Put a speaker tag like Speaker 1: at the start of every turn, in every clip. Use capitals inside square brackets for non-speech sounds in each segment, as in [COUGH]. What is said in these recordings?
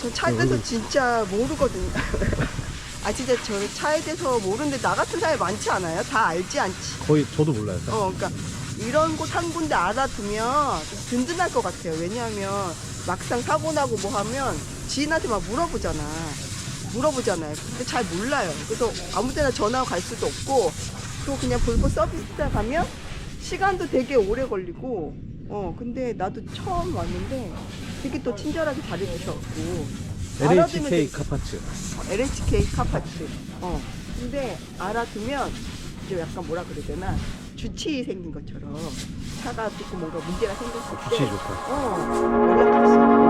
Speaker 1: 저 차에 대해서 진짜 모르거든요. [LAUGHS] 아 진짜 저 차에 대해서 모르는데 나 같은 사람이 많지 않아요? 다 알지 않지?
Speaker 2: 거의 저도 몰라요. 딱.
Speaker 1: 어, 그러니까 이런 곳 한 군데 알아두면 좀 든든할 것 같아요. 왜냐하면 막상 사고 나고 뭐 하면 지인한테 막 물어보잖아. 물어보잖아요. 근데 잘 몰라요. 그래서 아무 데나 전화하고 갈 수도 없고 또 그냥 볼보 서비스센터 가면 시간도 되게 오래 걸리고 어 근데 나도 처음 왔는데 되게 또 친절하게 잘해주셨고 알아두면
Speaker 2: LHK
Speaker 1: 되게-
Speaker 2: 카파츠.
Speaker 1: 어, LHK 카파츠. 어. 근데 알아두면 이제 약간 뭐라 그래야 되나 주치 생긴 것처럼 차가 조금 뭔가 문제가 생겼을 때
Speaker 2: 주치 좋다.
Speaker 1: 어, 연락할 수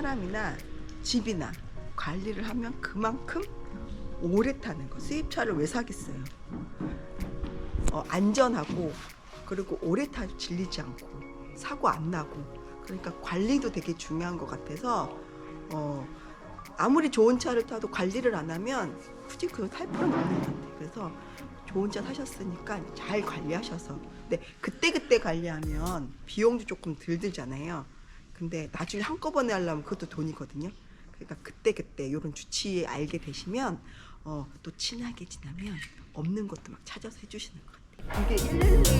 Speaker 1: 사람이나 집이나 관리를 하면 그만큼 오래 타는 거. 수입차를 왜 사겠어요? 어, 안전하고 그리고 오래 타 질리지 않고 사고 안 나고 그러니까 관리도 되게 중요한 것 같아서 어, 아무리 좋은 차를 타도 관리를 안 하면 굳이 그걸 탈 필요는 없는 것 같아요. 그래서 좋은 차 사셨으니까 잘 관리하셔서 근데 그때 그때 관리하면 비용도 조금 덜 들잖아요. 근데 나중에 한꺼번에 하려면 그것도 돈이거든요. 그러니까 그때 그때 이런 주치 알게 되시면 어, 또 친하게 지나면 없는 것도 막 찾아서 해주시는 것 같아요. 이게